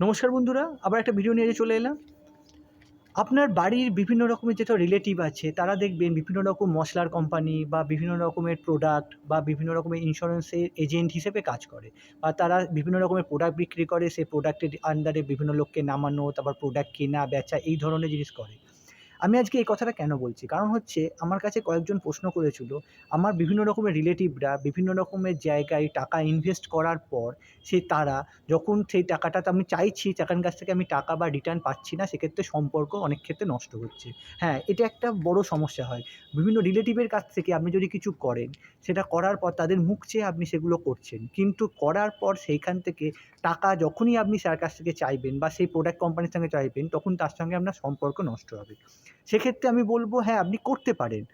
নমস্কার বন্ধুরা, আবার একটা ভিডিও নিয়ে চলে এলাম। আপনার বাড়ির বিভিন্ন রকমের যেসব রিলেটিভ আছে, তারা দেখবেন বিভিন্ন রকম মশলার কোম্পানি বা বিভিন্ন রকমের প্রোডাক্ট বা বিভিন্ন রকমের ইন্স্যুরেন্সের এজেন্ট হিসেবে কাজ করে। বা তারা বিভিন্ন রকমের প্রোডাক্ট বিক্রি করে, সেই প্রোডাক্টের আন্ডারে বিভিন্ন লোককে নামানো, তারপর প্রোডাক্ট কেনা, বেচা, এই ধরনের জিনিস করে। আমি আজকে এই কথাটা কেন বলছি? কারণ হচ্ছে আমার কাছে কয়েকজন প্রশ্ন করেছিল। আমার বিভিন্ন রকমের রিলেটিভরা বিভিন্ন রকমের জায়গায় টাকা ইনভেস্ট করার পর সে তারা যখন সেই টাকাটা আমি চাইছি তাদের কাছ থেকে আমি টাকা বা রিটার্ন পাচ্ছি না, সেক্ষেত্রে সম্পর্ক অনেক ক্ষেত্রে নষ্ট হচ্ছে। হ্যাঁ এটা একটা বড় সমস্যা হয়। বিভিন্ন রিলেটিভের কাছ থেকে আপনি যদি কিছু করেন, সেটা করার পর তাদের মুখ চেয়ে আপনি সেগুলো করছেন। কিন্তু করার পর সেইখান থেকে টাকা যখনই আপনি তার কাছ থেকে চাইবেন বা সেই প্রোডাক্ট কোম্পানির সঙ্গে চাইবেন, তখন তার সঙ্গে আপনার সম্পর্ক নষ্ট হবে। সেক্ষেত্রে আমি বলব হ্যাঁ আপনি করতে পারেন।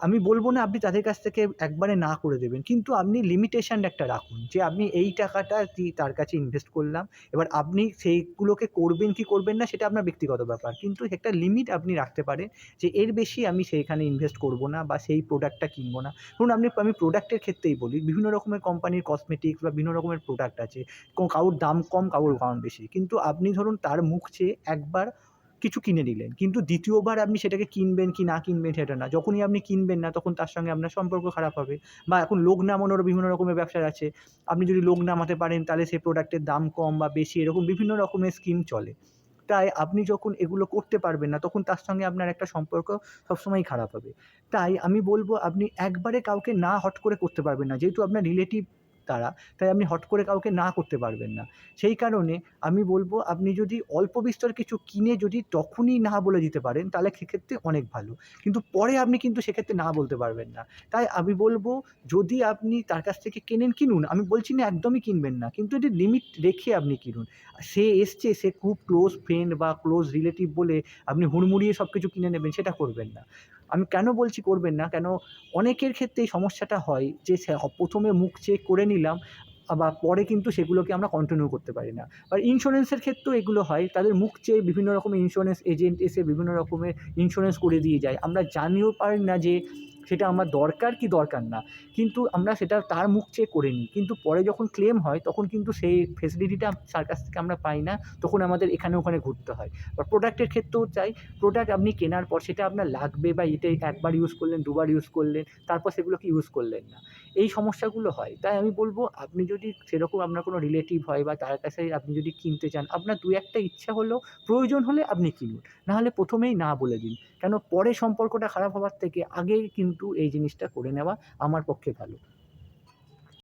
আমি বলব না আপনি তাদের কাছ থেকে একবারে না করে দেবেন, কিন্তু আপনি লিমিটেশন একটা রাখুন যে আপনি এই টাকাটা তার কাছে ইনভেস্ট করলাম। এবার আপনি সেইগুলোকে করবেন কি করবেন না সেটা আপনার ব্যক্তিগত ব্যাপার। কিন্তু একটা লিমিট আপনি রাখতে পারেন যে এর বেশি আমি সেইখানে ইনভেস্ট করব না বা সেই প্রোডাক্টটা কিনবো না। ধরুন আপনি, আমি প্রোডাক্টের ক্ষেত্রেই বলি, বিভিন্ন রকমের কোম্পানির কসমেটিক্স বা বিভিন্ন রকমের প্রোডাক্ট আছে। কারোর দাম কম, কারোর দাম বেশি। কিন্তু আপনি ধরুন তার মুখ চেয়ে একবার কিছু কিনে নিলেন। কিন্তু দ্বিতীয়বার আপনি সেটাকে কিনবেন কি না কিনবেন সেটা না। যখনই আপনি কিনবেন না, তখন তার সঙ্গে আপনার সম্পর্ক খারাপ হবে। বা এখন লোক নামানোর বিভিন্ন রকমের ব্যবসা আছে। আপনি যদি লোক নামাতে পারেন, তাহলে সেই প্রোডাক্টের দাম কম বা বেশি, এরকম বিভিন্ন রকমের স্কিম চলে। তাই আপনি যখন এগুলো করতে পারবেন না, তখন তার সঙ্গে আপনার একটা সম্পর্ক সবসময়ই খারাপ হবে। তাই আমি বলব, আপনি একবারে কাউকে না হট করে করতে পারবেন না। যেহেতু আপনার রিলেটিভ তারা, তাই আপনি হট করে কাউকে না করতে পারবেন না। সেই কারণে আমি বলব, আপনি যদি অল্প বিস্তর কিছু কিনে যদি তখনই না বলে দিতে পারেন, তাহলে সেক্ষেত্রে অনেক ভালো। কিন্তু পরে আপনি কিন্তু সেক্ষেত্রে না বলতে পারবেন না। তাই আমি বলব, যদি আপনি তার কাছ থেকে কেনেন, কিনুন। আমি বলছি না একদমই কিনবেন না, কিন্তু যদি লিমিট রেখে আপনি কিনুন। সে এসছে, সে খুব ক্লোজ ফ্রেন্ড বা ক্লোজ রিলেটিভ বলে আপনি হুড়মুড়িয়ে সব কিছু কিনে নেবেন, সেটা করবেন না। আমি কেন বলছি করবেন না? কেন অনেকের ক্ষেত্রে এই সমস্যাটা হয় যে প্রথমে মুখ চেক করে নিলাম, বা পরে কিন্তু সেগুলোকে আমরা কন্টিনিউ করতে পারি না। আর ইন্স্যুরেন্সের ক্ষেত্রেও এগুলো হয়। তাদের মুখ চেয়ে বিভিন্ন রকমের ইন্স্যুরেন্স এজেন্ট এসে বিভিন্ন রকমের ইন্স্যুরেন্স করে দিয়ে যায়। আমরা জানিও পারি না যে সেটা আমার দরকার কি দরকার না। কিন্তু আমরা সেটা তার মুখ চেয়ে করে নিই। কিন্তু পরে যখন ক্লেম হয়, তখন কিন্তু সেই ফেসিলিটিটা তার কাছ থেকে আমরা পাই না, তখন আমাদের এখানে ওখানে ঘুরতে হয়। বা প্রোডাক্টের ক্ষেত্রেও চাই প্রোডাক্ট আপনি কেনার পর সেটা আপনার লাগবে বা এটাই একবার ইউজ করলেন, দুবার ইউজ করলেন, তারপর সেগুলোকে ইউজ করলেন না। এই সমস্যাগুলো হয়। তাই আমি বলব, আপনি যদি সেরকম আপনার কোনো রিলেটিভ হয় বা তার কাছে আপনি যদি কিনতে চান, আপনার দু একটা ইচ্ছা হলেও প্রয়োজন হলে আপনি কিনুন। নাহলে প্রথমেই না বলে দিন। কেন? পরে সম্পর্কটা খারাপ হওয়ার থেকে আগেই কিন্তু এই জিনিসটা করে নেওয়া আমার পক্ষে ভালো।